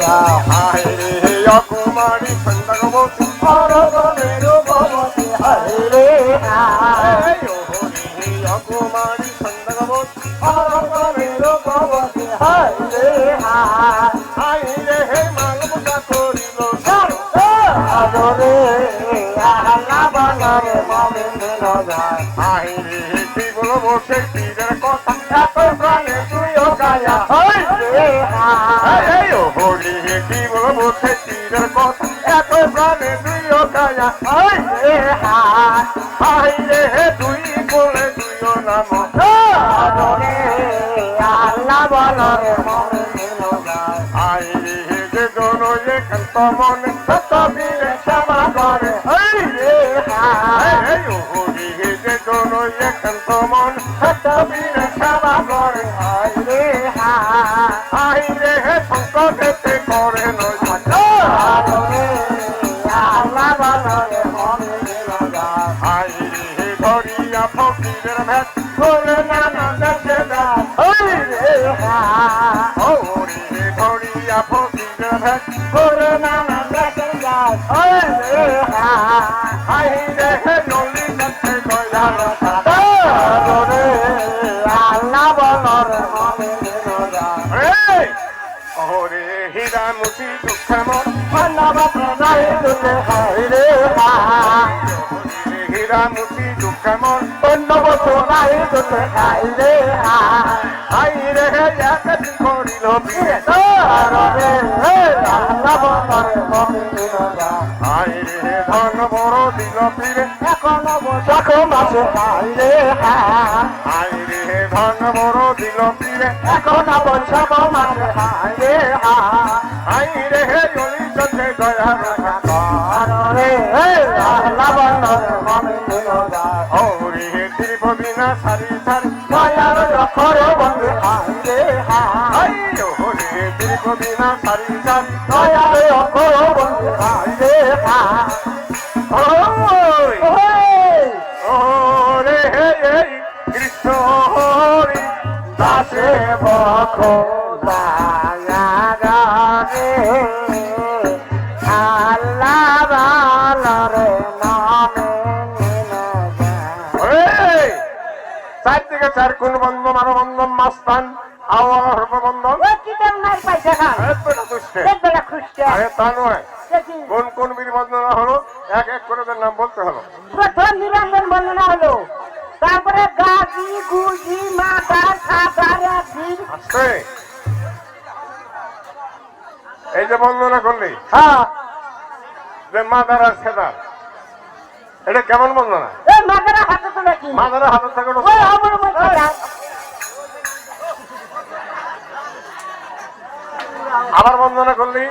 যায় রে অকুমারী সন্দাগবতী হরি অকুমারী সন্দাগবতী হরগণের রূপবতী রে রে হে মালবতা করিল আদরে আল্লাহ বানারে মমে দিল যায় হায় রে কি বলব সেই পীরের কথা বলব সেই পীরের কথা এত প্রাণে তুইও গায়া হায় রে হায় হায় রে বলে নাম আল্লাহ দিল রে যে জন এখান তো মনে ক্ষমা করে হায় রে হায় ও হরি যে জন এখান তো মন ক্ষমা করে ধরিয়া ফকিরের ভেট বলে নানা দেশে যায় হায় রে হরি হে ধরিয়া ফকিরের ভেট বলে নানা দেশে যায় হায় রে হায় হায় রে হে নলি কাছে দয়াল আদরে আল্লাহ বানারে মমে দিল যায় হীরা মুছি দুঃখ মন ধন্যবাদ নাই দুলে হায় রে হায় হীরা মুছি দুঃখ মন বছর নাই দুলে হায় রে রে একদিন করিল বানারে মমে দিল যায় হায় রে, ধন বড় দিল ফিরে। এখনও বসাক মাসে রে হায়। হায় রে, ধন বড় দিল ফিরে। এখনও বসাক মাসে রে হায়। হায় রে হে নলি কাছে দয়াল আদরে আল্লাহ বানারে মমে দিল যায় ওরে হে না সারি সারি দয়ার বন্ধে হায় রে হায় হায় ওরে হে ত্রিপদী না সারি সারি দয়ার যখরে বন্ধে হায় রে হায় ওই ওই ওরে হে কৃষ্ণ হরি দাসে বখ দায়াগারে আরে কোন কোন বীর বন্দনা হলো? এক এক করে নাম বলতে হলো। প্রথম নিরঞ্জন বর্ণনা হলো তারপরে গাজি গুজি মাথা সাদার দিন আসছে। এই যে বন্দনা করলি? হ্যাঁ। যে মাদার আর সেদার। এটা কেমন বন্দনা হাতে মাদার হাতে থাকে ওই আমার আবার বন্দনা করলি?